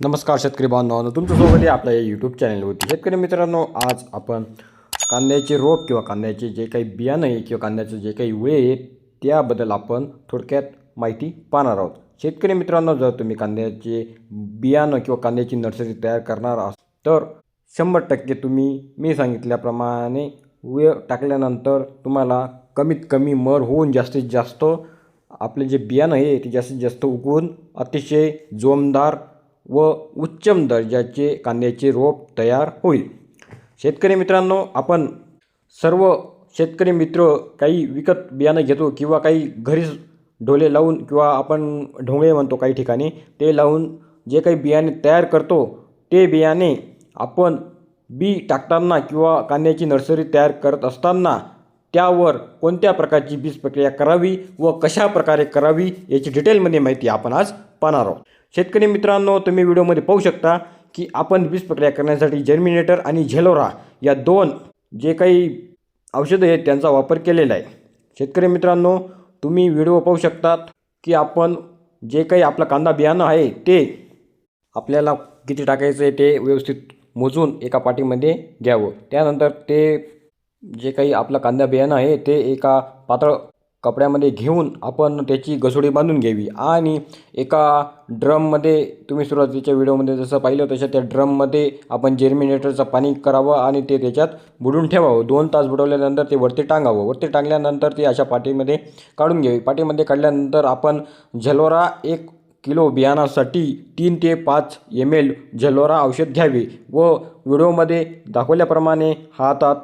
नमस्कार शेतकरी बांधवांनो तुमचं सोबत आहे आपल्या यूट्यूब चॅनलवरती शेतकरी मित्रांनो आज आपण कांद्याचे रोप किंवा कांद्याचे जे काही बियाणं आहे किंवा कांद्याचं जे काही वेळ आहे त्याबद्दल आपण थोडक्यात माहिती पाहणार आहोत. शेतकरी मित्रांनो जर तुम्ही कांद्याचे बियाणं किंवा कांद्याची नर्सरी तयार करणार अस तर शंभर टक्के तुम्ही मी सांगितल्याप्रमाणे वेळ टाकल्यानंतर तुम्हाला कमीत कमी मर होऊन जास्तीत जास्त आपले जे बियाणं आहे ते जास्तीत जास्त उगवून अतिशय जोमदार व उच्चम दर्जाचे कांद्याचे रोप तयार होईल. शेतकरी मित्रांनो आपण सर्व शेतकरी मित्र काही विकत बियाणं घेतो किंवा काही घरीच डोले लावून किंवा आपण ढोंगळे म्हणतो काही ठिकाणी ते लावून जे काही बियाणे तयार करतो ते बियाणे आपण बी टाकताना किंवा कांद्याची नर्सरी तयार करत असताना त्यावर कोणत्या प्रकारची बीज प्रक्रिया करावी व कशा प्रकारे करावी याची डिटेलमध्ये माहिती आपण आज पाहणार आहोत. शेतकरी मित्रांनो तुम्ही व्हिडिओमध्ये पाहू शकता की आपण बीज प्रक्रिया करण्यासाठी जर्मिनेटर आणि झेलोरा या दोन जे काही औषधं आहेत त्यांचा वापर केलेला आहे. शेतकरी मित्रांनो तुम्ही व्हिडिओ पाहू शकतात की आपण जे काही आपलं कांदा बियाणं आहे ते आपल्याला किती टाकायचं आहे ते व्यवस्थित मोजून एका पाटीमध्ये घ्यावं. त्यानंतर ते जे काही आपलं कांदा बियाणं आहे ते एका पातळ कपड्यामध्ये घेऊन आपण त्याची घसोडी बांधून घ्यावी. आणि एका ड्रममध्ये तुम्ही सुरुवातीच्या व्हिडिओमध्ये जसं पाहिलं तशा त्या ड्रममध्ये आपण जेर्मिनेटरचं पाणी करावं आणि ते त्याच्यात बुडून ठेवावं. दोन तास बुडवल्यानंतर ते वरती टांगावं. वरती टांगल्यानंतर ते अशा पाटीमध्ये काढून घ्यावी. पाटीमध्ये काढल्यानंतर आपण झलोरा एक किलो बियाणासाठी तीन ते पाच एम एल झलोरा औषध घ्यावे व व्हिडिओमध्ये दाखवल्याप्रमाणे हातात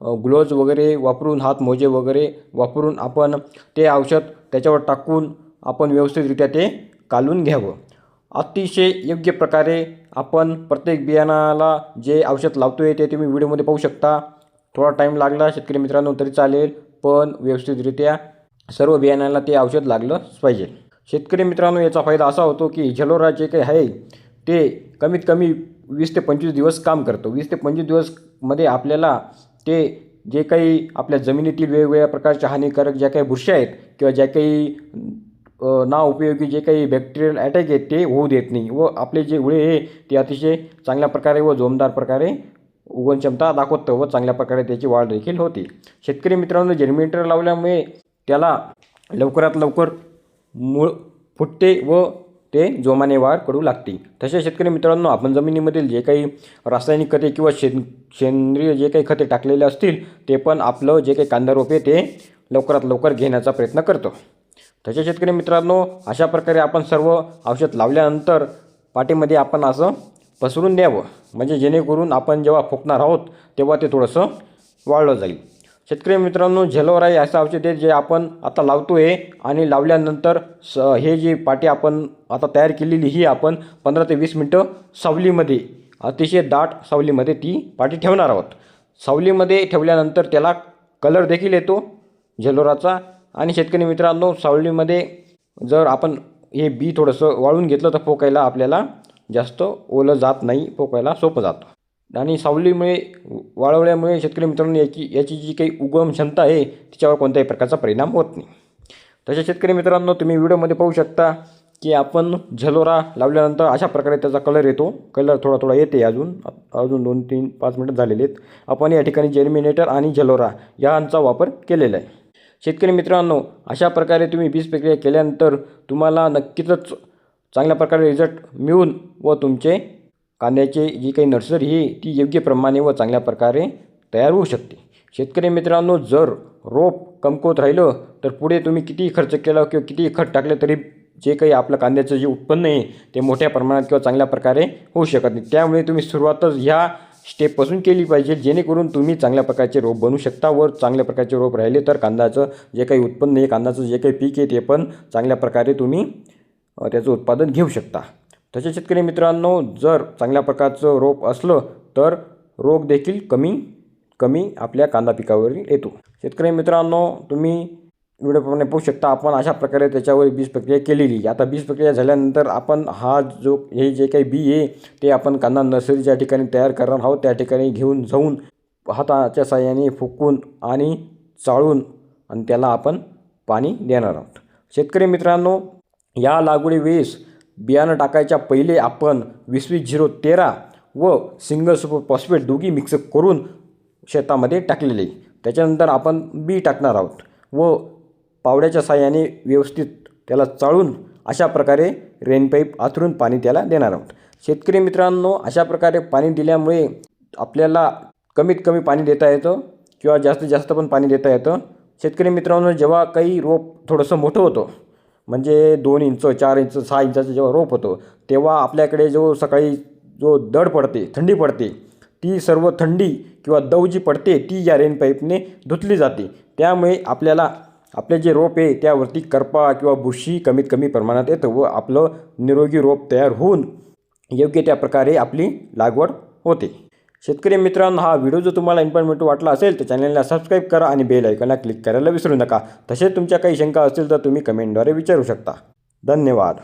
ग्लोव्ज वगैरे वापरून हात मोजे वगैरे वापरून आपण ते औषध त्याच्यावर टाकून आपण व्यवस्थितरित्या ते कालून घ्यावं. अतिशय योग्य प्रकारे आपण प्रत्येक बियाणाला जे औषध लावतो आहे ते तुम्ही व्हिडिओमध्ये पाहू शकता. थोडा टाईम लागला शेतकरी मित्रांनो तरी चालेल पण व्यवस्थितरित्या सर्व बियाणाला ते औषध लागलंच पाहिजे. शेतकरी मित्रांनो याचा फायदा असा होतो की झलोरा जे काही आहे ते कमीत कमी वीस ते पंचवीस दिवस काम करतो. वीस ते पंचवीस दिवसमध्ये आपल्याला ते जे काही आपल्या जमिनीतील वेगवेगळ्या प्रकारच्या हानिकारक ज्या काही बुरशी आहेत किंवा ज्या काही ना उपयोगी जे काही बॅक्टेरियल अटॅक आहेत ते होऊ देत नाही व आपले जे उळे आहे ते अतिशय चांगल्या प्रकारे व जोमदार प्रकारे उगवण क्षमता दाखवतं व चांगल्या प्रकारे त्याची वाढ देखील होते. शेतकरी मित्रांनो जर्मिनेटर लावल्यामुळे त्याला लवकरात लवकर मूळ फुटते व ते जोमाने वाढ करू लागते तसे शेतकरी मित्रांनो आपण जमिनीमधील जे काही रासायनिक खते किंवा शेन सेंद्रिय जे काही खते टाकलेले असतील ते पण आपलं जे काही कांदा रोप आहे ते लवकरात लवकर घेण्याचा प्रयत्न करतो. तसे शेतकरी मित्रांनो अशा प्रकारे आपण सर्व औषध लावल्यानंतर पाठीमध्ये आपण असं पसरून द्यावं. म्हणजे जेणेकरून आपण जेव्हा फुकणार आहोत तेव्हा ते थोडंसं वाळलं जाईल. शेतकरी मित्रांनो झेलोरा हे असं औषध आहे जे आपण आता लावतो आहे आणि लावल्यानंतर स हे जी पाटी आपण आता तयार केलेली ही आपण पंधरा ते वीस मिनटं सावलीमध्ये अतिशय दाट सावलीमध्ये ती पाटी ठेवणार आहोत. सावलीमध्ये ठेवल्यानंतर त्याला कलर देखील येतो झेलोराचा आणि शेतकरी मित्रांनो सावलीमध्ये जर आपण हे बी थोडंसं वाळून घेतलं तर पोकायला आपल्याला जास्त ओलं जात नाही पोकायला सोपं जातं. आणि सावलीमुळे वाळवल्यामुळे शेतकरी मित्रांनो याची याची जी काही उगम क्षमता आहे तिच्यावर कोणत्याही प्रकारचा परिणाम होत नाही. तसे शेतकरी मित्रांनो तुम्ही व्हिडिओमध्ये पाहू शकता की आपण झलोरा लावल्यानंतर अशा प्रकारे त्याचा कलर येतो. कलर थोडा थोडा येते अजून. अजून दोन तीन पाच मिनटं झालेले आहेत. आपण या ठिकाणी जेर्मिनेटर आणि झलोरा यांचा वापर केलेला आहे. शेतकरी मित्रांनो अशा प्रकारे तुम्ही बीज प्रक्रिया केल्यानंतर तुम्हाला नक्कीच चांगल्या प्रकारे रिझल्ट मिळून व तुमचे कांद्याची जी काही नर्सरी आहे ती योग्य प्रमाणे व चांगल्या प्रकारे तयार होऊ शकते. शेतकरी मित्रांनो जर रोप कमकुवत राहिलं तर पुढे तुम्ही कितीही खर्च केला किंवा कितीही खत टाकलं तरी जे काही आपलं कांद्याचं जे उत्पन्न आहे ते मोठ्या प्रमाणात किंवा चांगल्या प्रकारे होऊ शकत नाही. त्यामुळे तुम्ही सुरुवातच ह्या स्टेपपासून केली पाहिजे जेणेकरून तुम्ही चांगल्या प्रकारचे रोप बनवू शकता व चांगल्या प्रकारचे रोप राहिले तर कांद्याचं जे काही उत्पन्न आहे कांद्याचं जे काही पीक आहे ते पण चांगल्या प्रकारे तुम्ही त्याचं उत्पादन घेऊ शकता. तसे शेतकरी मित्रांनो जर चांगल्या प्रकारचं रोप असलं तर रोग देखील कमी कमी आपल्या कांदा पिकावर येतो. शेतकरी मित्रांनो तुम्ही व्हिडिओप्रमाणे पाहू शकता. आपण अशा प्रकारे त्याच्यावर बीज प्रक्रिया केलेली. आता बीज प्रक्रिया झाल्यानंतर आपण हा जो हे जे काही बी आहे ते आपण कांदा नर्सरीच्या ठिकाणी तयार करणार आहोत त्या ठिकाणी घेऊन जाऊन हाताच्या साह्याने फुकून आणि चाळून आणि त्याला आपण पाणी देणार आहोत. शेतकरी मित्रांनो या लागवडी वेळेस बियाणं टाकायच्या पहिले आपण वीस वीस झिरो तेरा व सिंगल सुपर फॉस्फेट दोघी मिक्स करून शेतामध्ये टाकलेले. त्याच्यानंतर आपण बी टाकणार आहोत व पावड्याच्या साहाय्याने व्यवस्थित त्याला चाळून अशा प्रकारे रेनपाईप आथरून पाणी त्याला देणार आहोत. शेतकरी मित्रांनो अशा प्रकारे पाणी दिल्यामुळे आपल्याला कमीत कमी पाणी देता येतं किंवा जास्तीत जास्त पण पाणी देता येतं. शेतकरी मित्रांनो जेव्हा काही रोप थोडंसं मोठं होतं म्हणजे दोन इंच चार इंच सहा इंचाचं जेव्हा रोप होतं तेव्हा आपल्याकडे जो सकाळी जो दड पडते थंडी पडते ती सर्व थंडी किंवा दव जी पडते ती या रेन पाईपने धुतली जाते. त्यामुळे आपल्याला आपले जे रोप आहे त्यावरती करपा किंवा बुरशी कमीत कमी प्रमाणात येतं व आपलं निरोगी रोप तयार होऊन योग्य त्या प्रकारे आपली लागवड होते. शेतकरी मित्रांनो हा व्हिडिओ जर तुम्हाला इन्फॉर्मेटिव्ह वाटला असेल तर चॅनलला सबस्क्राईब करा आणि बेल आयकॉनला क्लिक करायला विसरू नका. तसेच तुमच्या काही शंका असतील तर तुम्ही कमेंटद्वारे विचारू शकता. धन्यवाद.